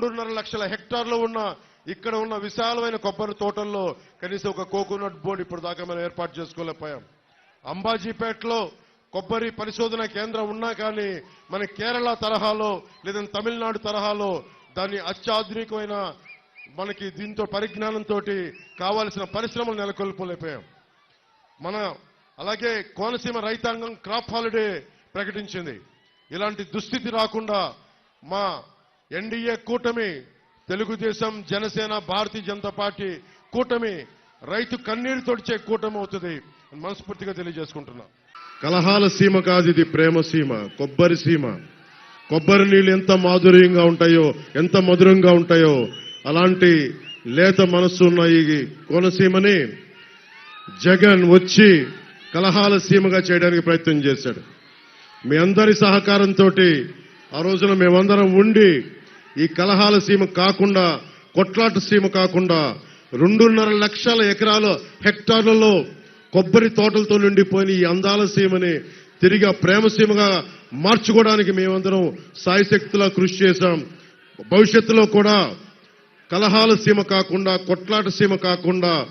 రెండున్నర లక్షల హెక్టార్లు ఉన్న ఇక్కడ ఉన్న విశాలమైన కొబ్బరి తోటల్లో కనీసం ఒక కోకోనట్ బోర్డు ఇప్పుడు దాకా మనం ఏర్పాటు చేసుకోలేకపోయాం. అంబాజీపేటలో కొబ్బరి పరిశోధన కేంద్రం ఉన్నా కానీ మన కేరళ తరహాలో లేదా తమిళనాడు తరహాలో దాన్ని అత్యాధునికమైన మనకి దీంతో పరిజ్ఞానంతో కావాల్సిన పరిశ్రమలు నెలకొల్పలేకపోయాం. మన అలాగే కోనసీమ రైతాంగం క్రాప్ హాలిడే ప్రకటించింది. ఇలాంటి దుస్థితి రాకుండా మా ఎన్డీఏ కూటమి తెలుగుదేశం జనసేన భారతీయ జనతా పార్టీ కూటమి రైతు కన్నీరు తొడిచే కూటమి అవుతుంది మనస్ఫూర్తిగా తెలియజేసుకుంటున్నా. కలహాల సీమ కాదు ఇది ప్రేమ సీమ కొబ్బరి సీమ. కొబ్బరి నీళ్ళు ఎంత మాధుర్యంగా ఉంటాయో ఎంత మధురంగా ఉంటాయో అలాంటి లేత మనస్సు ఉన్న ఈ కోనసీమని జగన్ వచ్చి కలహాల సీమగా చేయడానికి ప్రయత్నం చేశాడు. మీ అందరి సహకారంతో ఆ రోజున మేమందరం ఉండి ఈ కలహాల సీమ కాకుండా కొట్లాట సీమ కాకుండా రెండున్నర లక్షల ఎకరాల హెక్టార్లలో కొబ్బరి తోటలతో నిండిపోయిన ఈ అందాల సీమని తిరిగి ఆ ప్రేమ సీమగా మార్చుకోవడానికి మేమందరం సాయశక్తిలా కృషి చేశాం. భవిష్యత్తులో కూడా కలహాల సీమ కాకుండా కొట్లాట సీమ కాకుండా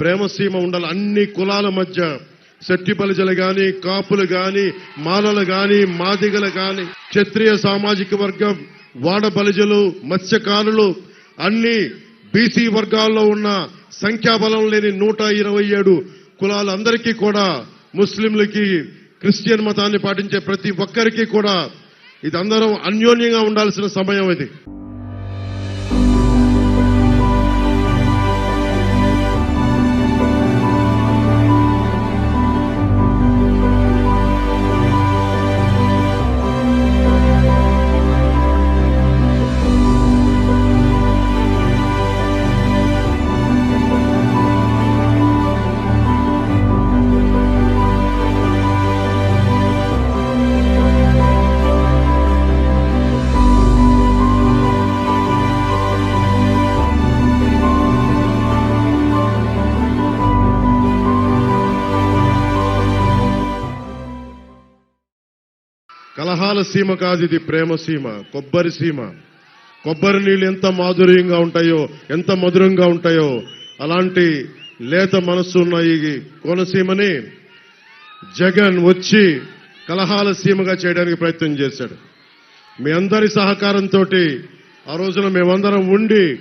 ప్రేమ సీమ ఉండాలి. అన్ని కులాల మధ్య శెట్టి కానీ కాపులు కానీ మాలలు కానీ మాదిగలు కానీ క్షత్రియ సామాజిక వర్గం వాడ బలిజలు మత్స్యకారులు అన్ని బీసీ వర్గాల్లో ఉన్న సంఖ్యాబలం లేని నూట ఇరవై ఏడు కులాలందరికీ కూడా ముస్లింలకి క్రిస్టియన్ మతాన్ని పాటించే ప్రతి ఒక్కరికి కూడా ఇది అందరం అన్యోన్యంగా ఉండాల్సిన సమయం ఇది. కలహాల సీమ కాదు ఇది ప్రేమ సీమ కొబ్బరి సీమ. కొబ్బరి నీళ్ళు ఎంత మాధుర్యంగా ఉంటాయో ఎంత మధురంగా ఉంటాయో అలాంటి లేత మనస్సు ఉన్న ఈ కోనసీమని జగన్ వచ్చి కలహాల సీమగా చేయడానికి ప్రయత్నం చేశాడు. మీ అందరి సహకారంతో ఆ రోజున మేమందరం ఉండి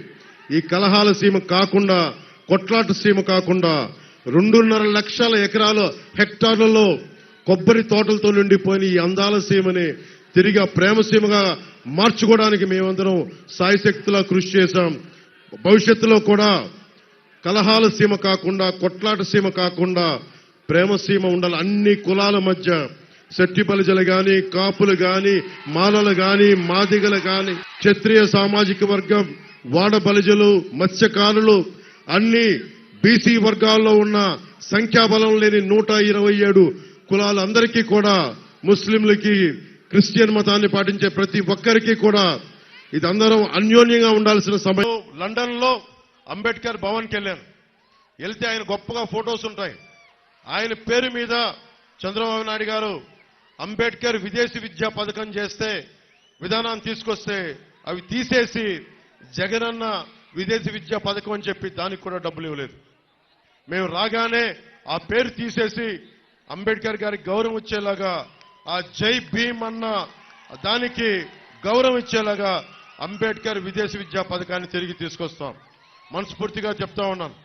ఈ కలహాల సీమ కాకుండా కొట్లాట సీమ కాకుండా రెండున్నర లక్షల ఎకరాల హెక్టార్లలో కొబ్బరి తోటలతో నిండిపోయిన ఈ అందాల సీమని తిరిగి ఆ ప్రేమ సీమగా మార్చుకోవడానికి మేమందరం సాయశక్తిలా కృషి చేశాం. భవిష్యత్తులో కూడా కలహాల సీమ కాకుండా కొట్లాట సీమ కాకుండా ప్రేమ సీమ ఉండాలి. అన్ని కులాల మధ్య శెట్టి బలిజలు గాని కాపులు గాని మాలలు గాని మాదిగలు గాని క్షత్రియ సామాజిక వర్గం వాడ బలిజలు మత్స్యకారులు అన్ని బీసీ వర్గాల్లో ఉన్న సంఖ్యాబలం లేని నూట ఇరవై ఏడు కులాలందరికీ కూడా ముస్లింలకి క్రిస్టియన్ మతాన్ని పాటించే ప్రతి ఒక్కరికి కూడా ఇది అందరం అన్యోన్యంగా ఉండాల్సిన సమయం. లండన్లో అంబేద్కర్ భవన్కి వెళ్ళాను. వెళ్తే ఆయన గొప్పగా ఫొటోస్ ఉంటాయి. ఆయన పేరు మీద చంద్రబాబు నాయుడు గారు అంబేద్కర్ విదేశీ విద్యా పథకం చేస్తే విధానాన్ని తీసుకొస్తే అవి తీసేసి జగనన్న విదేశీ విద్యా పథకం అని చెప్పి దానికి కూడా డబ్బులు ఇవ్వలేదు. మేము రాగానే ఆ పేరు తీసేసి అంబేద్కర్ గారికి గౌరవం ఇచ్చేలాగా ఆ జై భీమ్ అన్న దానికి గౌరవం ఇచ్చేలాగా అంబేద్కర్ విదేశీ విద్యా పథకాన్ని తిరిగి తీసుకొస్తాం. మనస్ఫూర్తిగా చెప్తా ఉన్నాను.